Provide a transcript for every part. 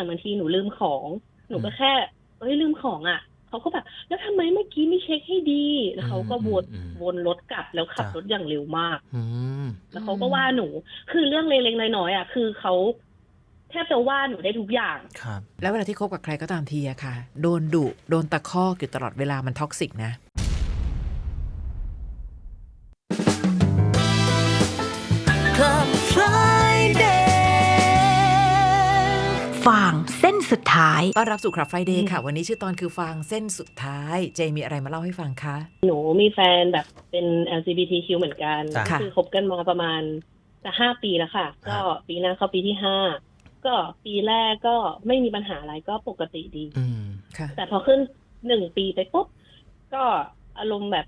อย่างบางทีหนูลืมของ หนูก็แค่ เอ้ยลืมของอะเขาก็แบบ แล้วทำไมเมื่อกี้ไม่เช็คให้ดี แล้วเขาก็วนอืมอืมวนรถกลับแล้วขับจ้ะรถอย่างเร็วมากอืมแล้วเขาก็ว่าหนู คือเรื่องเล็กๆน้อยๆอะคือเขาแทบจะว่าหนูได้ทุกอย่างครับ แล้วเวลาที่คบกับใครก็ตามทีอะค่ะ โดนดุโดนตะคอกอยู่ตลอดเวลามันท็อกซิกนะ ส้นสุดท้ายต้อนรับสู่คลับไฟเดย์ค่ะ วันนี้ชื่อตอนคือฟางเส้นสุดท้าย เจมีอะไรมาเล่าให้ฟังคะ หนูมีแฟนแบบเป็น LGBTQ เหมือนกัน จ้ะค่ะ คือคบกันมาประมาณจะห้าปีแล้วค่ะ ก็ปีหน้าเข้าปีที่ห้าก็ปีแรกก็ไม่มีปัญหาอะไรก็ปกติดี อืม ค่ะ แต่พอขึ้นหนึ่งปีไปปุ๊บ ก็อารมณ์แบบ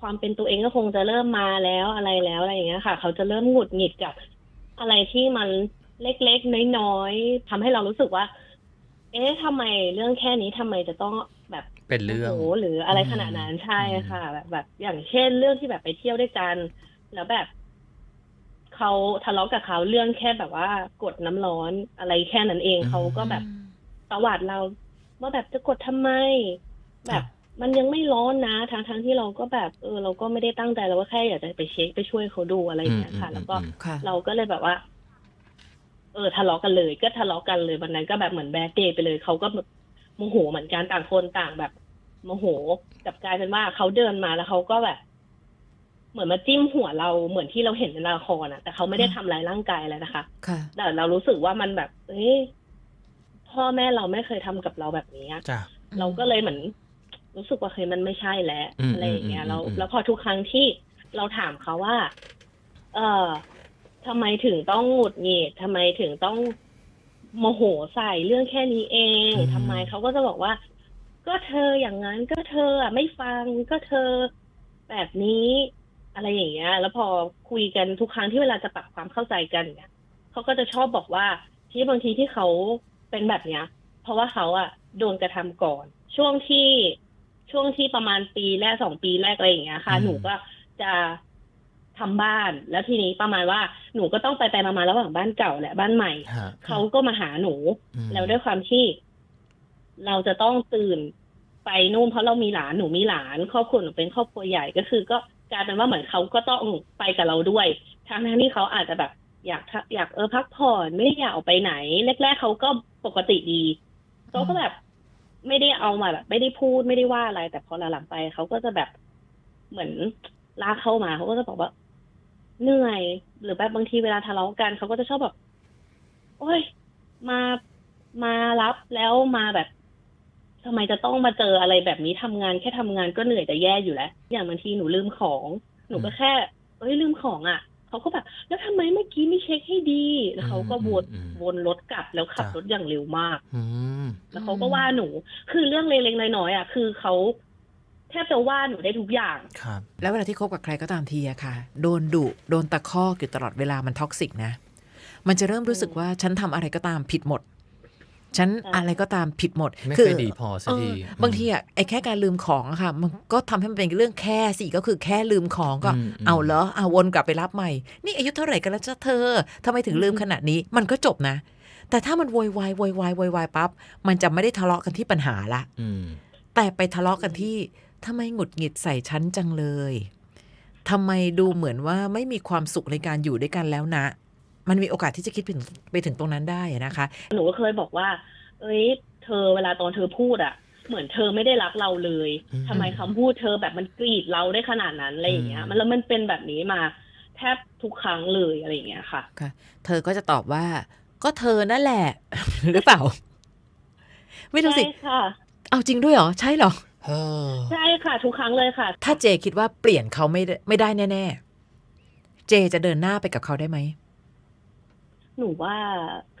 ความเป็นตัวเองก็คงจะเริ่มมาแล้วอะไรแล้วอะไรอย่างเงี้ยค่ะ เขาจะเริ่มหงุดหงิดกับ อะไรที่มันเล็กๆน้อยๆทำให้เรารู้สึกว่า เอ๊ะทำไมเรื่องแค่นี้ทำไมจะต้องแบบเป็นเรื่องโอ้โหหรืออะไรอืมขนาดนั้นใช่อืมค่ะ แบบแบบอย่างเช่นเรื่องที่แบบไปเที่ยวด้วยกัน แล้วแบบเขาทะเลาะกับเขาเรื่องแค่แบบว่ากดน้ำร้อนอะไรแค่นั้นเองเขาก็แบบประวัติเราว่าแบบจะกดทำไม แบบมันยังไม่ร้อนนะทั้งทั้งที่เราก็แบบเออเราก็ไม่ได้ตั้งใจเราก็แค่อยากจะไปเช็คไปช่วยเขาดูอะไรอย่างเงี้ยค่ะอืมแล้วก็อืมค่ะเราก็เลยแบบว่า เออทะเลาะกันเลย ก็ทะเลาะกันเลยวันนั้นก็แบบเหมือนแบดเดย์ไปเลยเขาก็แบบโมโหเหมือนกันต่างคนต่างแบบโมโหกลับกลายเป็นว่าเขาเดินมาแล้วเขาก็แบบ เหมือนมาจิ้มหัวเราเหมือนที่เราเห็นในละครอะแต่เขาไม่ได้ทำร้ายร่างกายอะไรนะคะค่ะแต่เรารู้สึกว่ามันแบบเอ้ยพ่อแม่เราไม่เคยทำกับเราแบบนี้อะจ้ะเราก็เลยเหมือน รู้สึกว่าเคยมันไม่ใช่แล้วอืมอะไรอย่างเงี้ยอืมแล้วอืมแล้วพอทุกครั้งที่เราถามเขาว่า เออ ทำไมถึงต้องหงุดหงิดทำไมถึงต้องโมโหใส่เรื่องแค่นี้เองทำไมเขาก็จะบอกว่า ก็เธออย่างนั้นก็เธออะไม่ฟังก็เธอแบบนี้อะไรอย่างเงี้ย แล้วพอคุยกันทุกครั้งที่เวลาจะปรับความเข้าใจกันเนี่ยเขาก็จะชอบบอกว่าที่บางทีที่เขาเป็นแบบเนี้ย เพราะว่าเขาอะโดนกระทำก่อน ช่วงที่ช่วงที่ประมาณปีแรกสองปีแรกอะไรอย่างเงี้ยค่ะ อืม หนูก็จะ ทำบ้าน แล้วทีนี้ประมาณว่าหนูก็ต้องไปไปมามาระหว่างบ้านเก่าและบ้านใหม่ฮะเขาก็มาหาหนูอืมแล้วด้วยความที่ เราจะต้องตื่นไปนู่นเพราะเรามีหลานหนูมีหลานครอบครัวหนูเป็นครอบครัวใหญ่ก็คือ ก็กลายเป็นว่าเหมือนเขาก็ต้องไปกับเราด้วยทั้งทั้งที่เขาอาจจะแบบ อยากทะอยากเออพักผ่อนไม่ได้อยากออกไปไหนแรกๆเขาก็ปกติดีเขาก็แบบไม่ได้เอามาแบบไม่ได้พูดไม่ได้ว่าอะไร แต่พอหลังๆไปเขาก็จะแบบเหมือนลากเข้ามาเขาก็จะบอกว่า เหนื่อย หรือแบบบางทีเวลาทะเลาะกันเขาก็จะชอบแบบโอ้ย มามารับแล้วมาแบบทำไมจะต้องมาเจออะไรแบบนี้ทำงานแค่ทำงานก็เหนื่อยแต่แย่อยู่แล้ว อย่างบางทีหนูลืมของ หนูก็แค่ เอ้ยลืมของอะเขาก็แบบ แล้วทำไมเมื่อกี้ไม่เช็คให้ดี แล้วเขาก็วนอืมอืมวนรถกลับแล้วขับจ้ะรถอย่างเร็วมากอืมแล้วเขาก็ว่าหนู คือเรื่องเล็กๆน้อยๆอะ คือเขา แทบจะว่าหนูได้ทุกอย่าง ครับ แล้วเวลาที่คบกับใครก็ตามทีอะค่ะ โดนดุโดนตะคอกอยู่ตลอดเวลามันท็อกซิกนะ มันจะเริ่มรู้สึกว่าฉันทำอะไรก็ตามผิดหมด ฉันใช่อะไรก็ตามผิดหมด ไม่เคยดีพอสักทีเออบางทีอะไอ้แค่การลืมของอะค่ะ มันก็ทำให้มันเป็นเรื่องแค่สิก็คือแค่ลืมของก็อืมอืมเอาเหรอเอาวนกลับไปรับใหม่ นี่อายุเท่าไหร่กันแล้วจ้าเธอทำไมถึงลืมขนาดนี้ มันก็จบนะ แต่ถ้ามันโวยวายโวยวายโวยวายปั๊บมันจะไม่ได้ทะเลาะกันที่ปัญหาละอืมแต่ไปทะเลาะกันที่ ทำไมหงุดหงิดใส่ฉันจังเลยทำไมดูเหมือนว่าไม่มีความสุขในการอยู่ด้วยกันแล้วนะ มันมีโอกาสที่จะคิดไปถึงไปถึงตรงนั้นได้อะนะคะ หนูก็เคยบอกว่า เอ้ย เธอเวลาตอนเธอพูดอะเหมือนเธอไม่ได้รักเราเลยอืมทำไมคำพูดเธอแบบมันกรีดเราได้ขนาดนั้นอะไรอย่างเงี้ยอืมมันแล้วมันเป็นแบบนี้มาแทบทุกครั้งเลยอะไรอย่างเงี้ยค่ะค่ะ เธอก็จะตอบว่า ก็เธอนั่นแหละ หรือเปล่า ไม่รู้สิใช่ค่ะ เอาจริงด้วยเหรอ ใช่เหรอเฮ้อใช่ ค่ะ ทุกครั้งเลยค่ะ ถ้าเจคิดว่าเปลี่ยนเขาไม่ได้ไม่ได้แน่ ๆ เจจะเดินหน้าไปกับเขาได้ไหมหนูว่า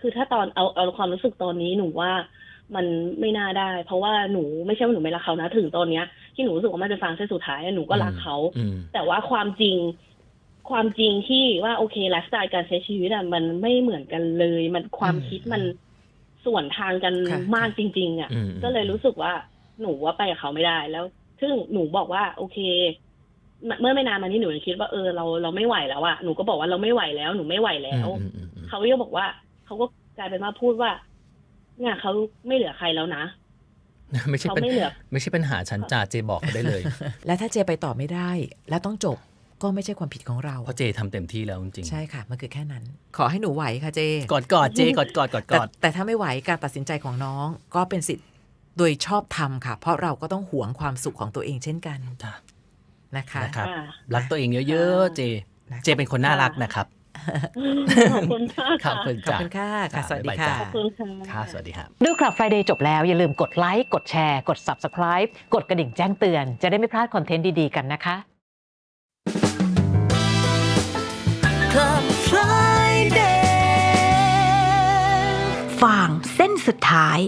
คือถ้าตอนเอาเอาความรู้สึกตอนนี้หนูว่ามันไม่น่าได้ เพราะว่าหนูไม่ใช่ว่าหนูไม่รักเขานะถึงตอนเนี้ย ที่หนูรู้สึกว่ามันเป็นฟางเส้นสุดท้ายอะหนูก็รักเขาอืมแต่ว่าความจริง ความจริงที่ว่าโอเคไลฟ์สไตล์การใช้ชีวิตอะมันไม่เหมือนกันเลย มันความอืมคิดมันส่วนทางกันค่ะมากจริง ๆอะอืมก็เลยรู้สึกว่าหนูว่าไปกับเขาไม่ได้ แล้ว ซึ่งหนูบอกว่า โอเค เมื่อไม่นานมานี้หนูคิดว่าเออเราเราไม่ไหวแล้วอะหนูก็บอกว่าเราไม่ไหวแล้วหนูไม่ไหวแล้วอืมอืมอืมเขาก็บอกว่าเขาก็กลายเป็นว่าพูดว่าเนี่ยเขาไม่เหลือใครแล้วนะไม่ใช่เขาเป็นไม่เหลือไม่ใช่ปัญหาฉันจ่าเจบอกเขาได้เลย และถ้าเจไปต่อไม่ได้ และต้องจบก็ไม่ใช่ความผิดของเรา เพราะเจทำเต็มที่แล้วจริงๆใช่ค่ะ มันคือแค่นั้น ขอให้หนูไหวค่ะเจกอดกอดเจกอดกอดกอดกแต่อดแต่ถ้าไม่ไหวการตัดสินใจของน้อง ก็เป็นสิทธิ์ โดยชอบธรรมค่ะ เพราะเราก็ต้องหวงความสุขของตัวเองเช่นกันจ้ะนะคะนะครับค่ะ รักตัวเองเยอะๆเจนะคะเจเป็นคนน่ารักนะครับ ขอบคุณมากขอบคุณขอบจ้ะคุณค่ะค่ะจ้ะสวัสดีบ๊ายบายค่ะจ้ะขอบคุณค่ะ ค่ะสวัสดีครับ ดูคลับ Friday จบแล้ว อย่าลืมกดไลค์ กดแชร์ กด Subscribe กดกระดิ่งแจ้งเตือน จะได้ไม่พลาดคอนเทนต์ดี ๆ กันนะคะ Club Friday ฟางเส้นสุดท้าย